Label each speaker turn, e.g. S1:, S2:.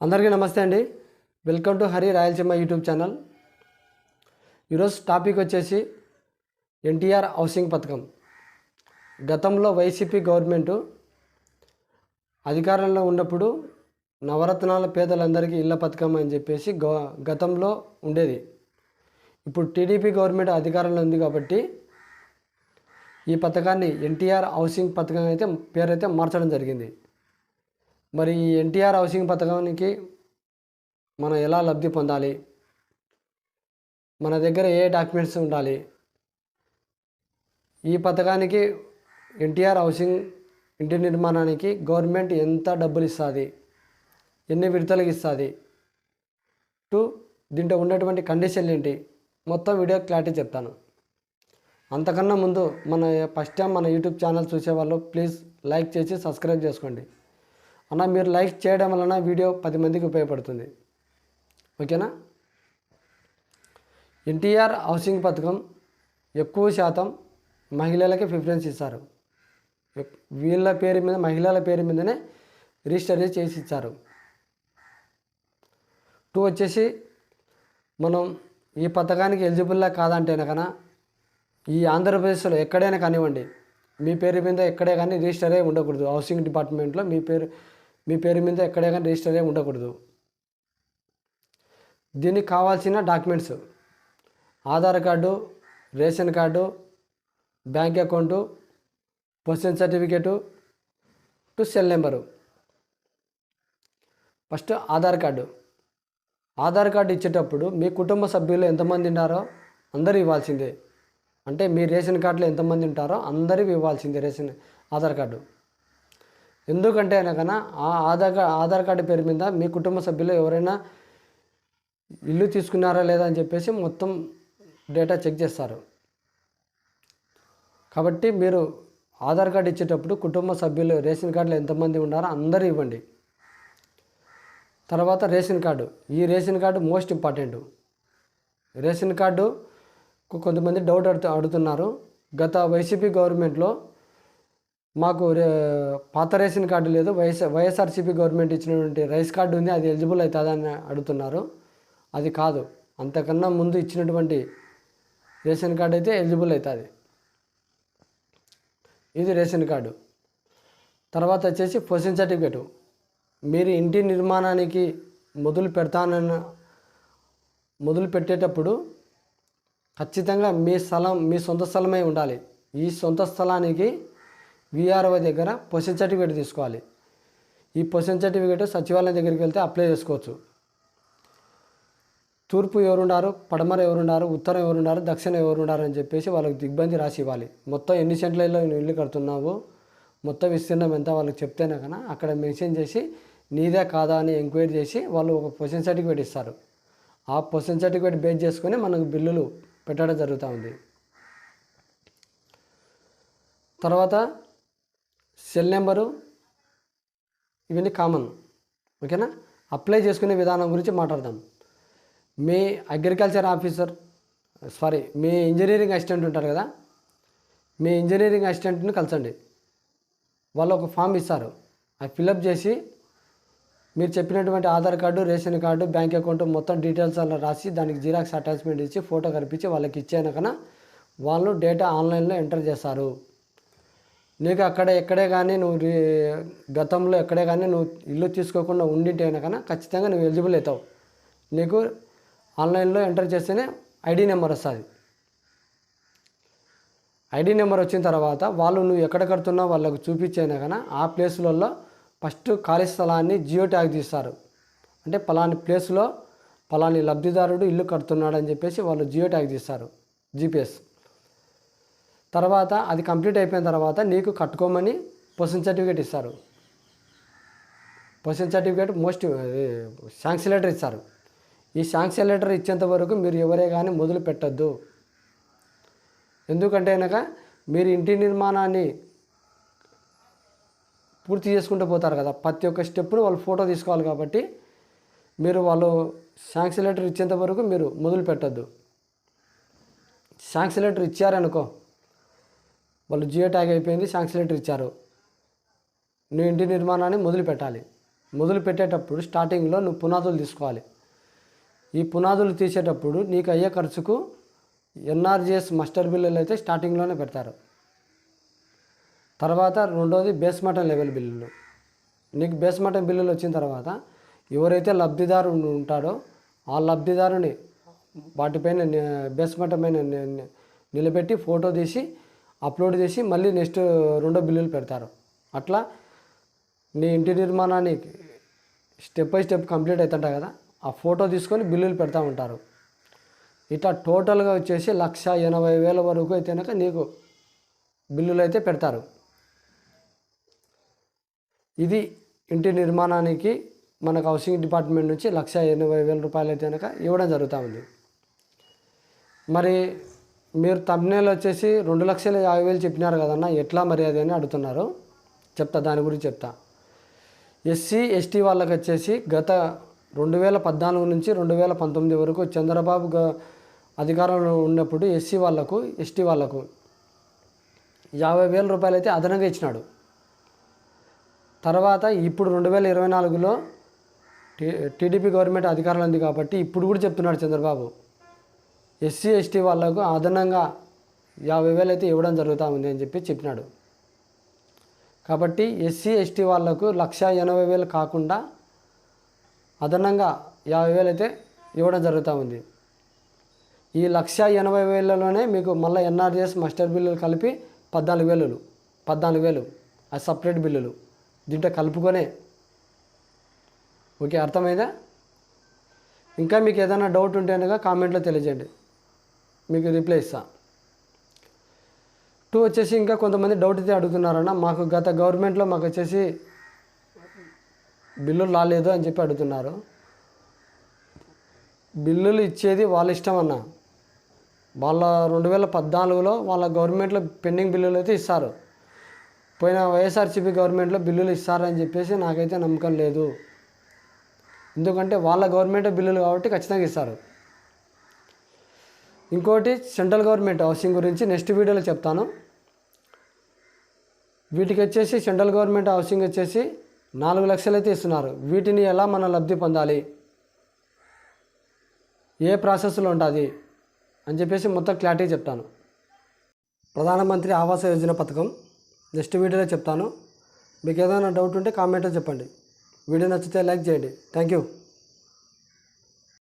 S1: అందరికీ నమస్తే అండి. Welcome to Hari Rayalaseema YouTube channel ఈరోజు టాపిక్ వచ్చేసి ఎన్టీఆర్ హౌసింగ్ పథకం. గతంలో వైసీపీ గవర్నమెంటు అధికారంలో ఉన్నప్పుడు నవరత్నాల పేదలందరికీ ఇళ్ళ పథకం అని చెప్పేసి గో గతంలో ఉండేది. ఇప్పుడు టీడీపీ గవర్నమెంట్ అధికారంలో ఉంది కాబట్టి ఈ పథకాన్ని ఎన్టీఆర్ హౌసింగ్ పథకం అయితే పేరైతే మార్చడం జరిగింది. మరి ఈ ఎన్టీఆర్ హౌసింగ్ పథకానికి మనం ఎలా లబ్ధి పొందాలి? మన దగ్గర ఏ డాక్యుమెంట్స్ ఉండాలి? ఈ పథకానికి ఎన్టీఆర్ హౌసింగ్ ఇంటి నిర్మాణానికి గవర్నమెంట్ ఎంత డబ్బులు ఇస్తుంది? ఎన్ని విడతలకు ఇస్తుంది? టు దీంట్లో ఉన్నటువంటి కండిషన్లు ఏంటి? మొత్తం వీడియో క్లారిటీ చెప్తాను. అంతకన్నా ముందు మన ఫస్ట్ టైం మన యూట్యూబ్ ఛానల్ చూసేవాళ్ళు ప్లీజ్ లైక్ చేసి సబ్స్క్రైబ్ చేసుకోండి. అన్న మీరు లైక్ చేయడం వలన వీడియో పది మందికి ఉపయోగపడుతుంది. ఓకేనా? ఎన్టీఆర్ హౌసింగ్ పథకం ఎక్కువ శాతం మహిళలకి ప్రిఫరెన్స్ ఇస్తారు. వీళ్ళ పేరు మీద మహిళల పేరు మీదనే రిజిస్టర్ చేసి ఇచ్చారు. టూ వచ్చేసి మనం ఈ పథకానికి ఎలిజిబుల్లా కాదంటేనే కన్నా ఈ ఆంధ్రప్రదేశ్లో ఎక్కడైనా కానివ్వండి మీ పేరు మీద ఎక్కడే కానీ రిజిస్టరే ఉండకూడదు. హౌసింగ్ డిపార్ట్మెంట్లో మీ పేరు మీ పేరు మీద ఎక్కడే కానీ రిజిస్టరే ఉండకూడదు. దీనికి కావాల్సిన documents Aadhaar card ration card bank account possession certificate two cell number. First Aadhaar card. Aadhaar card ఇచ్చేటప్పుడు మీ కుటుంబ సభ్యులు ఎంతమంది ఉన్నారో అందరూ ఇవ్వాల్సిందే. అంటే మీ రేషన్ కార్డులో ఎంతమంది ఉంటారో అందరూ ఇవ్వాల్సిందే రేషన్ ఆధార్ కార్డు. ఎందుకంటే అనకన్నా ఆ ఆధార్ కార్డు ఆధార్ కార్డు పేరు మీద మీ కుటుంబ సభ్యులు ఎవరైనా ఇల్లు తీసుకున్నారా లేదా అని చెప్పేసి మొత్తం డేటా చెక్ చేస్తారు. కాబట్టి మీరు ఆధార్ కార్డు ఇచ్చేటప్పుడు కుటుంబ సభ్యులు రేషన్ కార్డులో ఎంతమంది ఉన్నారో అందరూ ఇవ్వండి. తర్వాత రేషన్ కార్డు. ఈ ration card most important. Ration card కొంతమంది డౌట్ అడుగు అడుగుతున్నారు గత వైసీపీ గవర్నమెంట్లో మాకు రే పాత రేషన్ కార్డు లేదు వైఎస్ వైఎస్ఆర్సీపీ గవర్నమెంట్ ఇచ్చినటువంటి రైస్ కార్డు ఉంది అది ఎలిజిబుల్ అవుతుందని అడుగుతున్నారు. అది కాదు అంతకన్నా ముందు ఇచ్చినటువంటి రేషన్ కార్డు అయితే ఎలిజిబుల్ అవుతుంది. ఇది రేషన్ కార్డు. తర్వాత వచ్చేసి పొజిషన్ సర్టిఫికేట్. మీరు ఇంటి నిర్మాణానికి మొదలు పెడతానన్న మొదలు పెట్టేటప్పుడు ఖచ్చితంగా మీ స్థలం మీ సొంత స్థలమే ఉండాలి. ఈ సొంత స్థలానికి విఆర్ఓ దగ్గర పొజిషన్ సర్టిఫికేట్ తీసుకోవాలి. ఈ పొజిషన్ సర్టిఫికేట్ సచివాలయం దగ్గరికి వెళ్తే అప్లై చేసుకోవచ్చు. తూర్పు ఎవరున్నారు పడమర ఎవరున్నారు ఉత్తరం ఎవరున్నారు దక్షిణ ఎవరున్నారు అని చెప్పేసి వాళ్ళకి దిగ్బంది రాసి ఇవ్వాలి. మొత్తం ఎన్ని సెంట్లలో నువ్వు ఇల్లు కడుతున్నావు మొత్తం విస్తీర్ణం ఎంత వాళ్ళకి చెప్తేనే కన్నా అక్కడ మెన్షన్ చేసి నీదే కాదా అని ఎంక్వైరీ చేసి వాళ్ళు ఒక పొజిషన్ సర్టిఫికేట్ ఇస్తారు. ఆ పొజిషన్ సర్టిఫికేట్ బేస్ చేసుకొని మనకు బిల్లులు పెట్టడం జరుగుతూ ఉంది. తర్వాత సెల్ నెంబరు ఇవన్నీ కామన్ ఓకేనా? అప్లై చేసుకునే విధానం గురించి మాట్లాడదాం. మీ అగ్రికల్చర్ ఆఫీసర్ సారీ మీ ఇంజనీరింగ్ అసిస్టెంట్ ఉంటారు కదా? మీ ఇంజనీరింగ్ అసిస్టెంట్ని కలిసండి వాళ్ళు ఒక ఫామ్ ఇస్తారు. అది ఫిలప్ చేసి మీరు చెప్పినటువంటి Aadhaar card ration card bank account మొత్తం డీటెయిల్స్ అలా రాసి దానికి జిరాక్స్ అటాచ్మెంట్ ఇచ్చి ఫోటో కనిపించి వాళ్ళకి ఇచ్చాక వాళ్ళు డేటా ఆన్లైన్లో ఎంటర్ చేస్తారు. నీకు అక్కడ ఎక్కడే కానీ నువ్వు రీ- గతంలో ఎక్కడే కానీ నువ్వు ఇల్లు తీసుకోకుండా ఉండింటే కన్నా ఖచ్చితంగా నువ్వు ఎలిజిబుల్ అవుతావు. నీకు ఆన్లైన్లో ఎంటర్ చేస్తేనే ఐడి నెంబర్ వస్తుంది. ఐడి నెంబర్ వచ్చిన తర్వాత వాళ్ళు నువ్వు ఎక్కడ కడుతున్నావు వాళ్ళకు చూపించైనా కానీ ఆ ప్లేసులలో ఫస్ట్ ఖాళీ స్థలాన్ని జియో ట్యాగ్ తీస్తారు. అంటే పలాని ప్లేస్లో పలాని లబ్ధిదారుడు ఇల్లు కడుతున్నాడు అని చెప్పేసి వాళ్ళు జియో ట్యాగ్ తీస్తారు. జీపీఎస్. తర్వాత అది కంప్లీట్ అయిపోయిన తర్వాత నీకు కట్టుకోమని పొజిషన్ సర్టిఫికేట్ ఇస్తారు. Possession certificate most sanction letter ఇస్తారు. ఈ శాంక్షన్ లెటర్ ఇచ్చేంత వరకు మీరు ఎవరే కానీ మొదలు పెట్టద్దు. ఎందుకంటే కనుక మీరు ఇంటి నిర్మాణాన్ని పూర్తి చేసుకుంటూ పోతారు కదా. ప్రతి ఒక్క స్టెప్ను వాళ్ళు ఫోటో తీసుకోవాలి కాబట్టి మీరు వాళ్ళు శాంక్షన్ లెటర్ ఇచ్చేంత వరకు మీరు మొదలు పెట్టద్దు. శాంక్షన్ లెటర్ ఇచ్చారనుకో వాళ్ళు జియో ట్యాగ్ అయిపోయింది శాంక్షన్ లెటర్ ఇచ్చారు. నువ్వు ఇంటి నిర్మాణాన్ని మొదలు పెట్టాలి మొదలు పెట్టేటప్పుడు స్టార్టింగ్లో నువ్వు పునాదులు తీసుకోవాలి. ఈ పునాదులు తీసేటప్పుడు నీకు అయ్యే ఖర్చుకు ఎన్ఆర్జిఎస్ మస్టర్ బిల్లులు అయితే స్టార్టింగ్లోనే పెడతారు. తర్వాత రెండోది బేస్ మటన్ లెవెల్ బిల్లులు. నీకు బేస్ మటన్ బిల్లులు వచ్చిన తర్వాత ఎవరైతే లబ్ధిదారు ఉంటాడో ఆ లబ్ధిదారుని వాటిపైన బేస్ మటన్ పైన నిలబెట్టి ఫోటో తీసి అప్లోడ్ చేసి మళ్ళీ నెక్స్ట్ రెండో బిల్లులు పెడతారు. అట్లా నీ ఇంటి నిర్మాణాన్ని స్టెప్ బై స్టెప్ కంప్లీట్ అవుతుంటాయి కదా ఆ ఫోటో తీసుకొని బిల్లులు పెడతా ఉంటారు. ఇట్లా టోటల్గా వచ్చేసి లక్ష ఎనభై వేల వరకు అయితే కనుక నీకు బిల్లులు అయితే పెడతారు. ఇది ఇంటి నిర్మాణానికి మనకు హౌసింగ్ డిపార్ట్మెంట్ నుంచి లక్ష ఎనభై వేల రూపాయలు అయితే కనుక ఇవ్వడం జరుగుతూ ఉంది. మరి మీరు తమ్నేల్ వచ్చేసి రెండు లక్షల యాభై వేలు చెప్పినారు కదన్న ఎట్లా మర్యాద అని అడుగుతున్నారు. చెప్తా దాని గురించి చెప్తా. ఎస్సీ ఎస్టీ వాళ్ళకి వచ్చేసి గత రెండు వేల పద్నాలుగు నుంచి రెండు వేల పంతొమ్మిది వరకు చంద్రబాబు గ- అధికారంలో ఉన్నప్పుడు ఎస్సీ వాళ్ళకు ఎస్టీ వాళ్ళకు యాభై వేల రూపాయలు అయితే అదనంగా ఇచ్చినాడు. తర్వాత ఇప్పుడు రెండు వేల ఇరవై నాలుగులో టీ టీడీపీ గవర్నమెంట్ అధికారంలో ఉంది కాబట్టి ఇప్పుడు కూడా చెప్తున్నాడు చంద్రబాబు. ఎస్సీ ఎస్టీ వాళ్ళకు అదనంగా యాభై వేలు అయితే ఇవ్వడం జరుగుతూ ఉంది అని చెప్పి చెప్పినాడు. కాబట్టి ఎస్సీ ఎస్టీ వాళ్ళకు లక్ష ఎనభై వేలు కాకుండా అదనంగా యాభై వేలు అయితే ఇవ్వడం జరుగుతూ ఉంది ఈ లక్ష ఎనభై వేలలోనే మీకు మళ్ళీ ఎన్ఆర్జీఎస్ మాస్టర్ బిల్లులు కలిపి పద్నాలుగు వేలు పద్నాలుగు వేలు అది సపరేట్ బిల్లులు దీంట్లో కలుపుకొనే. ఓకే అర్థమైందా? ఇంకా మీకు ఏదైనా డౌట్ ఉంటే కనుక కామెంట్లో తెలియజేయండి. మీకు రిప్లై ఇస్తా. టూ వచ్చేసి ఇంకా కొంతమంది డౌట్ అయితే అడుగుతున్నారన్న. మాకు గత గవర్నమెంట్లో మాకు వచ్చేసి బిల్లులు రాలేదు అని చెప్పి అడుగుతున్నారు. బిల్లులు ఇచ్చేది వాళ్ళ ఇష్టం అన్న. వాళ్ళ రెండు వేల పద్నాలుగులో వాళ్ళ గవర్నమెంట్లో పెండింగ్ బిల్లులు అయితే ఇస్తారు. పోయిన వైఎస్ఆర్సీపీ గవర్నమెంట్లో బిల్లులు ఇస్తారని చెప్పేసి నాకైతే నమ్మకం లేదు. ఎందుకంటే వాళ్ళ గవర్నమెంట్ బిల్లులు కాబట్టి ఖచ్చితంగా ఇస్తారు. ఇంకోటి సెంట్రల్ గవర్నమెంట్ హౌసింగ్ గురించి నెక్స్ట్ వీడియోలో చెప్తాను. వీటికి వచ్చేసి సెంట్రల్ గవర్నమెంట్ హౌసింగ్ వచ్చేసి నాలుగు లక్షలు అయితే ఇస్తున్నారు. వీటిని ఎలా మనం లబ్ధి పొందాలి? ఏ ప్రాసెస్లో ఉంటుంది అని చెప్పేసి మొత్తం క్లారిటీ చెప్తాను. ప్రధానమంత్రి ఆవాస యోజన పథకం నెక్స్ట్ వీడియోలో చెప్తాను. మీకు ఏదైనా డౌట్ ఉంటే కామెంట్లో చెప్పండి. వీడియో నచ్చితే లైక్ చేయండి. Thank you.